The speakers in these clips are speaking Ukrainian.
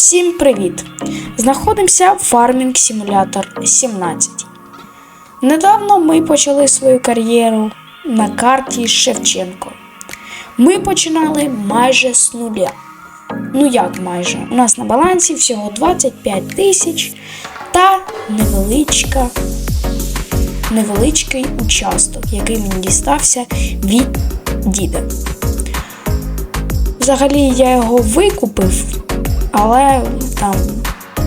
Всім привіт! Знаходимося в Farming Simulator 17. Недавно ми почали свою кар'єру на карті Шевченко. Ми починали майже з нуля. Ну як майже? У нас на балансі всього 25 тисяч та невеличка, невеличкий участок, який мені дістався від діда. Взагалі я його викупив, але там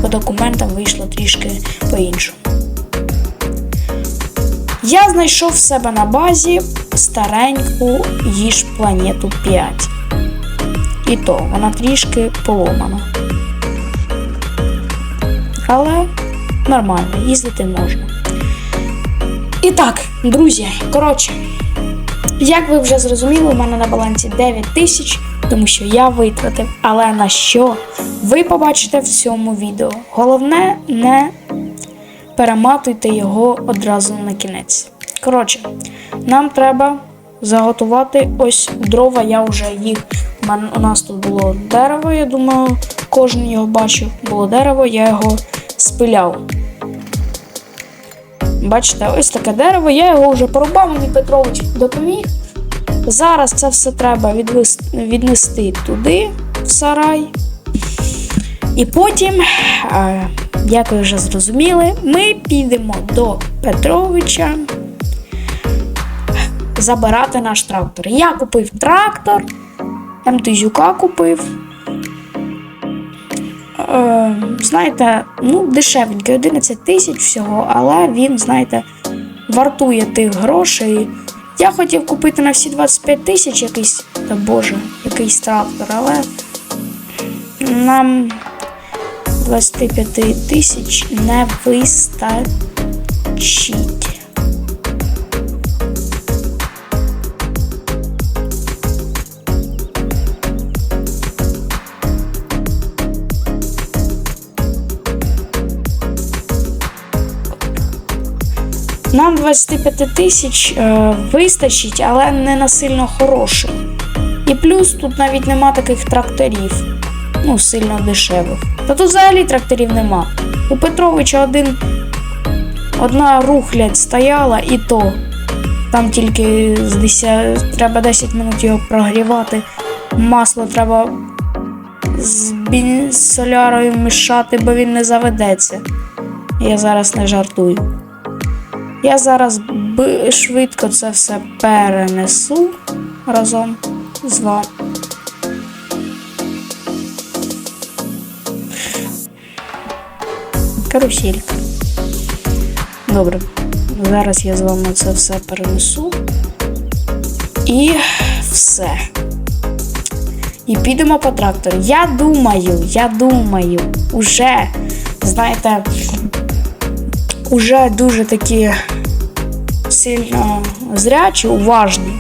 по документам вийшло трішки по-іншому. Я знайшов в себе на базі стареньку їж планету 5. І то вона трішки поломана. Але нормально, їздити можна. І так, друзі, коротше, як ви вже зрозуміли, у мене на балансі 9 тисяч, тому що я витратив. Але на що? Ви побачите в цьому відео. Головне, не перематуйте його одразу на кінець. Коротше, нам треба заготувати ось дрова, я вже їх. У, нас тут було дерево, я думаю, кожен його бачив. Було дерево, я його спиляв. Бачите, ось таке дерево, я його вже порубав, мені Петрович допоміг. Зараз це все треба віднести туди, в сарай. І потім, е, як ви вже зрозуміли, ми підемо до Петровича забирати наш трактор. Я купив трактор, МТЗюка купив. Е, знаєте, ну, дешевенький, 11 тисяч всього, але він, знаєте, вартує тих грошей. Я хотів купити на всі 25 тисяч якийсь, та боже, якийсь трактор, але нам 25 тисяч не вистачить. Нам 25 тисяч е, вистачить, але не насильно хороший. І плюс тут навіть нема таких тракторів, ну, сильно дешевих. Та тут взагалі тракторів нема. У Петровича один одна рухлядь стояла, і то. Там тільки з 10, треба 10 минут його прогрівати. Масло треба з, бін... з солярою мішати, бо він не заведеться. Я зараз не жартую. Я зараз швидко це все перенесу разом з вами. Каруселька. Добре. Зараз я з вами це все перенесу. І все. І підемо по трактору. Я думаю, я думаю, уже, знаєте, уже дуже такі сильно зрячі, уважні.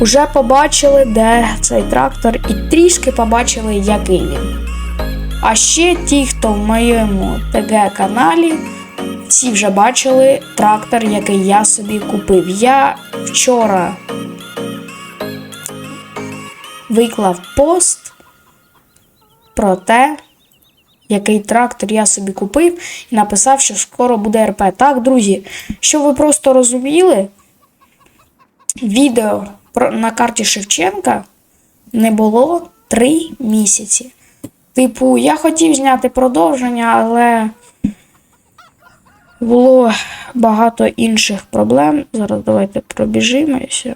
Уже побачили, де цей трактор, і трішки побачили, який він. А ще ті, хто в моєму ТГ-каналі, всі вже бачили трактор, який я собі купив. Я вчора виклав пост про те, який трактор я собі купив, і написав, що скоро буде РП. Так, друзі, щоб ви просто розуміли, відео на карті Шевченка не було 3 місяці. Типу, я хотів зняти продовження, але було багато інших проблем. Зараз давайте пробіжимося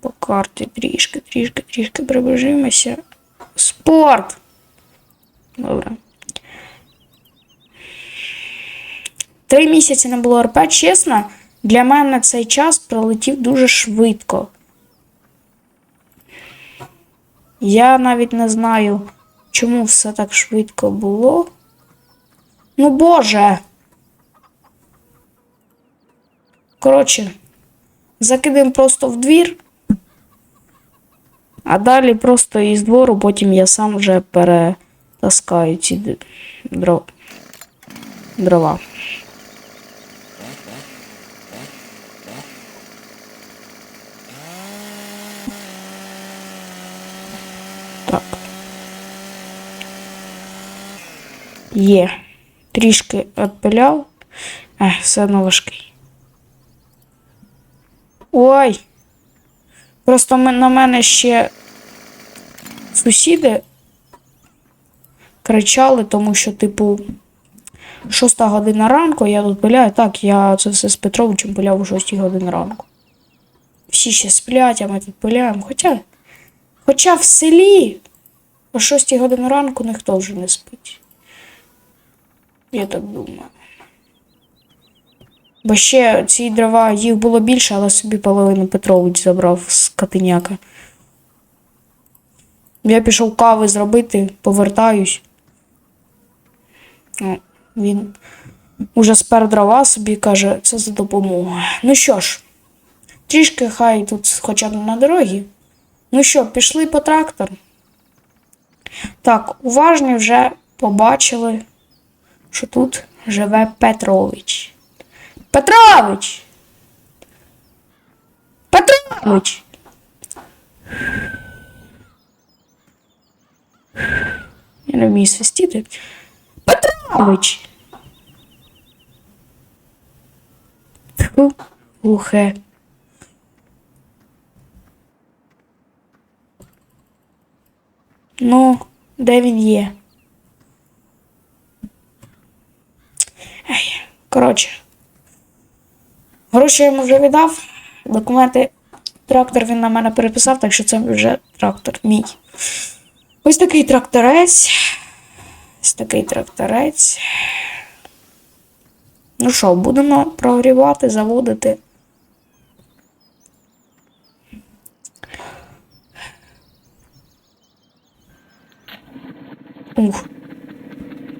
по карті трішки, трішки, трішки пробіжимося. Спорт! Добре. Три місяці не було РП, чесно, для мене цей час пролетів дуже швидко. Я навіть не знаю, чому все так швидко було. Ну, Боже. Коротше, закидаємо просто в двір, а далі просто із двору, потім я сам вже перетаскаю ці дро- дрова. Так. Є. Трішки відпиляв. Ех, все одно важкий. Ой. Просто на мене ще сусіди кричали, тому що, типу, шоста година ранку, я тут пиляю. Так, я це все з Петровичем пиляв о 6 годині ранку. Всі ще сплять, а ми тут пиляємо. Хоча, хоча в селі о 6 годині ранку ніхто вже не спить. Я так думаю. Бо ще ці дрова їх було більше, але собі половину Петрович забрав з Катиняка. Я пішов кави зробити, повертаюсь. О, він уже спер дрова собі каже, це за допомогою. Ну що ж, трішки хай тут хоча б на дорогі. Ну що, пішли по трактор. Так, уважні вже побачили, що тут живе Петрович. Петрович! Петрович! Я не вмію свистіти. Петрович! Глухе. Ну, де він є? Ей, коротше. Гроші я йому вже віддав. Документи трактор він на мене переписав, так що це вже трактор мій. Ось такий тракторець. Ось такий тракторець. Ну що, будемо прогрівати, заводити. Ух.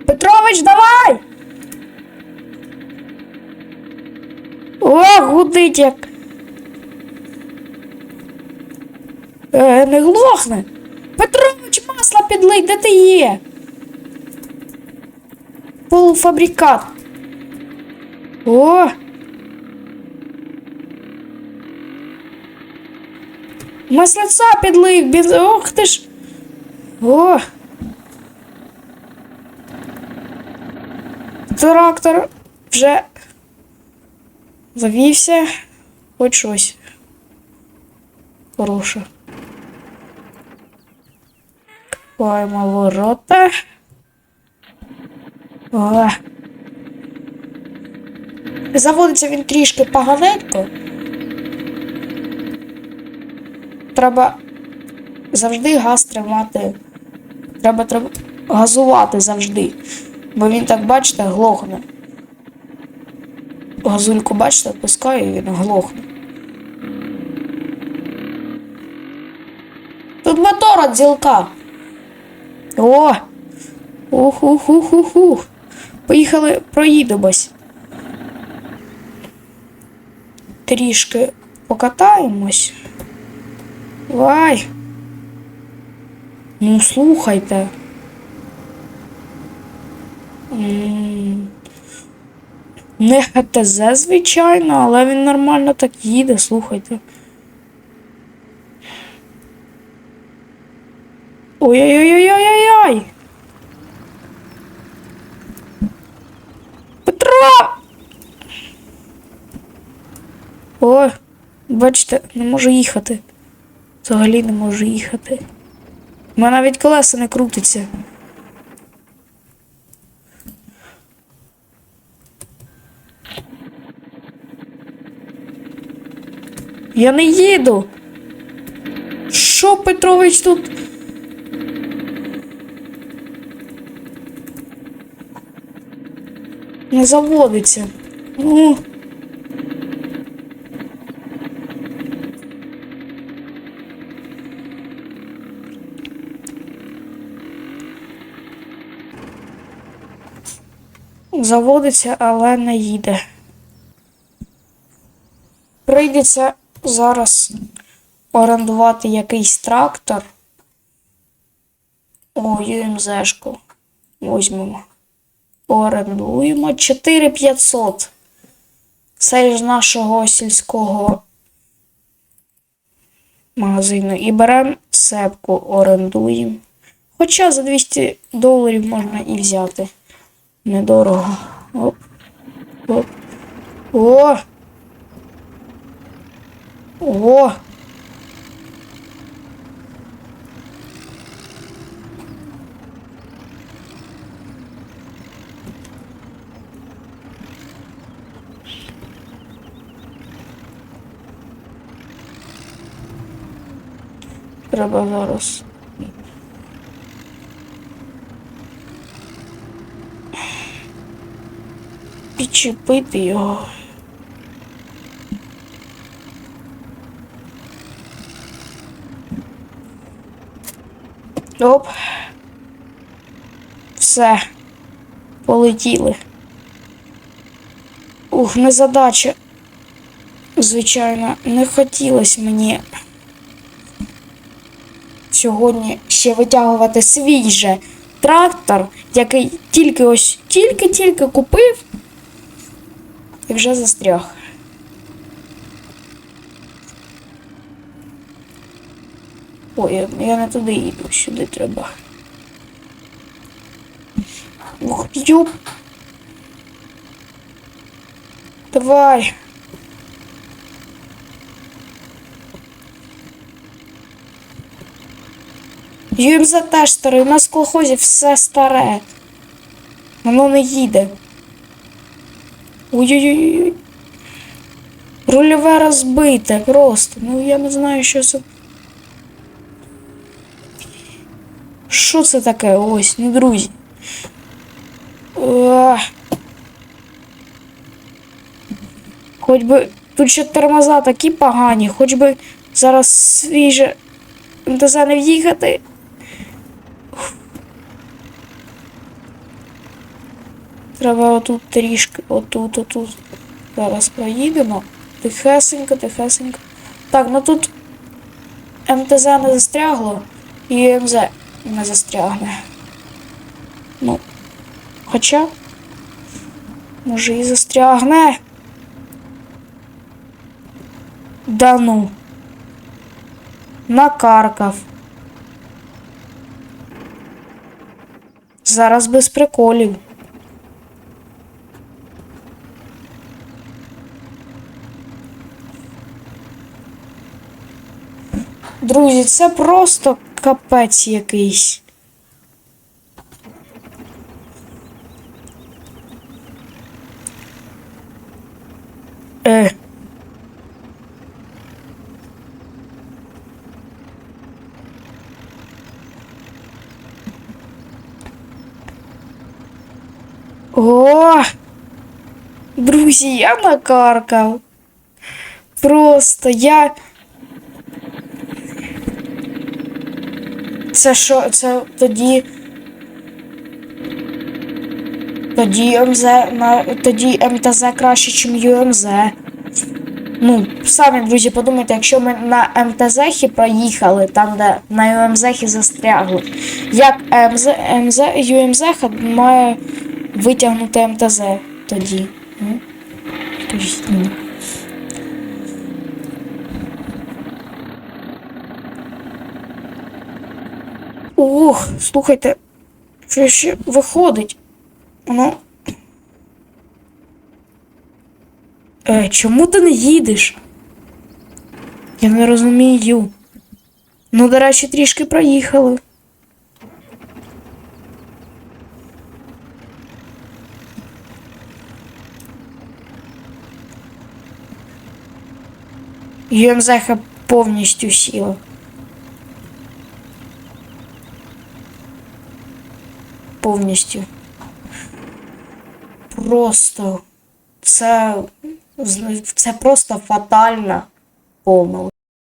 Петрович, давай! О, гудить як. Е, не глохне. Петрович, масло підлий, де ти є? Полуфабрикат. О! Маслиця підлив, без... Ох ти ж. О! Трактор вже завівся. Хоч щось. Хороше. Купаємо ворота. О. Заводиться він трішки поганенько. Треба завжди газ тримати. Треба, треба газувати завжди. Бо він так, бачите, глохне. Газульку, бачите, пускаю і він глохне. Тут мотор от зілка. О! ух ух ух ух ух Поїхали, проїдемось. Трішки покатаємось. Вай. Ну, слухайте. Не ГТЗ, звичайно, але він нормально так їде, слухайте. Ой-ой-ой-ой-ой-ой! Петро! Ой, бачите, не можу їхати. Взагалі не можу їхати. У мене навіть колеса не крутиться. Я не їду. Що Петрович тут? Не заводиться. Ну. Заводиться, але не їде. Прийдеться зараз орендувати якийсь трактор. О, ЮМЗшку. Возьмемо. Орендуємо 4500. Це ж нашого сільського магазину. І беремо сепку, орендуємо. Хоча за 200 доларів можна і взяти. недорого. Оп. Оп. О! О! Треба зараз. Підчепити його. Оп. Все. Полетіли. Ух, незадача. Звичайно, не хотілося мені сьогодні ще витягувати свій же трактор, який тільки ось тільки-тільки купив і вже застряг. Ой, я, не туди їду, сюди треба. Ух, юп. Давай. ЮМЗ теж старий, у нас в колхозі все старе. Воно не їде. Ой-ой-ой. Рульове розбите просто. Ну я не знаю, що це. Що це таке? Ось, ну друзі. Хоч би тут ще тормоза такі погані, хоч би зараз свіже МТЗ не в'їхати. Треба отут трішки, отут, отут. Зараз проїдемо. Тихесенько, тихесенько. Так, ну тут МТЗ не застрягло і МЗ не застрягне. Ну, хоча, може і застрягне. Да ну. Накаркав. Зараз без приколів. Друзі, це просто капець якийсь. Е. О! Друзі, я накаркав. Просто я. Це що? Це тоді. Тоді МЗ на тоді МТЗ краще, ніж ЮМЗ. Ну, самі, друзі, подумайте, якщо ми на МТЗ проїхали, там, де на ЮМЗ застрягли, як МЗ, МЗ, ЮМЗ має витягнути МТЗ тоді? М? Скажіть мені. Ух, слухайте, що ще виходить? Ну. Е, чому ти не їдеш? Я не розумію. Ну, до речі, трішки проїхали. ЮМЗХ повністю сіла. Повністю. Просто це, це просто фатальна помилка.